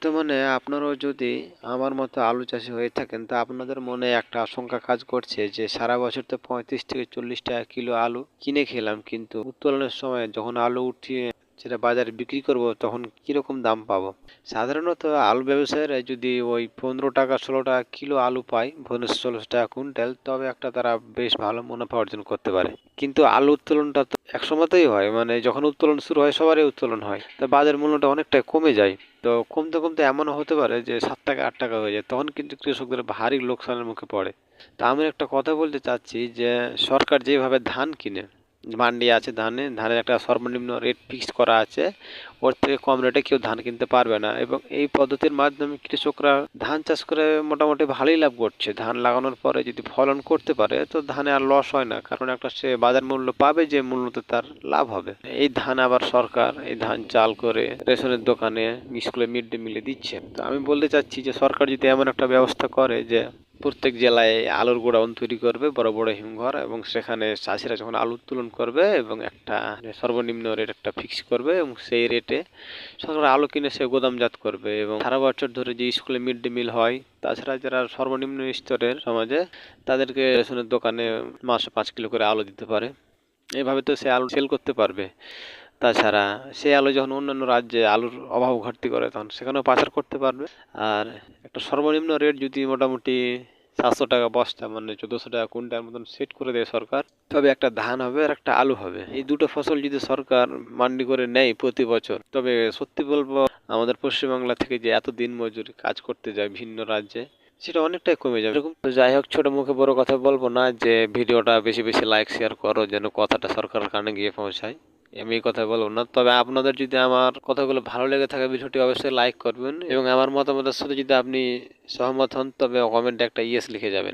বর্তমানে আপনারাও যদি আমার মতো আলু চাষি হয়ে থাকেন, তা আপনাদের মনে একটা আশঙ্কা কাজ করছে যে সারা বছর তো পঁয়ত্রিশ থেকে চল্লিশ টাকা কিলো আলু কিনে খেলাম, কিন্তু উত্তোলনের সময় যখন আলু উঠিয়ে সেটা বাজারে বিক্রি করব, তখন কীরকম দাম পাব? সাধারণত আলু ব্যবসায়ীরা যদি ওই পনেরো টাকা, ষোলো টাকা কিলো আলু পায়, পনেরো ষোলোশো টাকা কুইন্টাল, তবে একটা তারা বেশ ভালো মুনাফা অর্জন করতে পারে। কিন্তু আলু উত্তোলনটা তো একসময়তেই হয় মানে যখন উত্তোলন শুরু হয়, সবারই উত্তোলন হয়, তা বাজার মূল্যটা অনেকটাই কমে যায়। তো কমতে কমতে এমনও হতে পারে যে সাত টাকা, আট টাকা হয়ে যায়। তখন কিন্তু কৃষকদের ভারী লোকসানের মুখে পড়ে। তা আমি একটা কথা বলতে চাচ্ছি যে সরকার যেভাবে ধান কিনে মান্ডি আছে ধানে। ধানের একটা সর্বনিম্ন রেট ফিক্সড করা আছে। ওর থেকে কম রেটে কেউ ধান কিনতে পারবে না। এবং এই পদ্ধতির মাধ্যমে কৃষকরা ধান চাষ করে মোটামুটি ভালোই লাভ করছে। ধান লাগানোর পরে যদি ফলন করতে পারে, তো ধানে আর লস হয় না। কারণ একটা সে বাজার মূল্য পাবে যে মূল্যতে তার লাভ হবে। এই ধান আবার সরকার এই ধান চাল করে রেশনের দোকানে স্কুলে মিড ডে মিলে দিচ্ছে। তো আমি বলতে চাচ্ছি যে সরকার যদি এমন একটা ব্যবস্থা করে যে প্রত্যেক জেলায় আলুর গোডাউন তৈরি করবে, বড় বড় হিমঘর এবং সেখানে চাষিরা যখন আলু উত্তোলন করবে এবং একটা সর্বনিম্ন রেট একটা ফিক্স করবে এবং সেই রেটে সরকার আলু কিনে সে গোদামজাত করবে এবং সারা বছর ধরে যে স্কুলে মিড ডে মিল হয়, তাছাড়া যারা সর্বনিম্ন স্তরের সমাজে তাদেরকে রেশনের দোকানে মাসে পাঁচ কিলো করে আলু দিতে পারে। এভাবে তো সে আলু সেল করতে পারবে। তাছাড়া সে আলু যখন অন্যান্য রাজ্যে আলুর অভাব ঘাটতি করে, তখন সেখানেও পাচার করতে পারবে। আর একটা সর্বনিম্ন রেট যদি মোটামুটি সাতশো টাকা বস্তা মানে চোদ্দোশো টাকা কুইন্টাল মতন সেট করে দেয় সরকার, তবে একটা ধান হবে আর একটা আলু হবে। এই দুটো ফসল যদি সরকার মান্ডি করে নেয় প্রতি বছর, তবে সত্যি বলব, আমাদের পশ্চিমবাংলা থেকে যে এত দিন মজুরি কাজ করতে যায় ভিন্ন রাজ্যে, সেটা অনেকটাই কমে যাবে। এরকম যাই হোক, ছোটো মুখে বড় কথা বলব না যে, ভিডিওটা বেশি বেশি লাইক শেয়ার করো, যেন কথাটা সরকারের কানে গিয়ে পৌঁছায়। আমি এই কথা বলব না। তবে আপনাদের যদি আমার কথাগুলো ভালো লেগে থাকে, ভিডিওটি অবশ্যই লাইক করবেন এবং আমার মতামতের সাথে যদি আপনি সহমত হন, তবে কমেন্টে একটা ইয়েস লিখে যাবেন।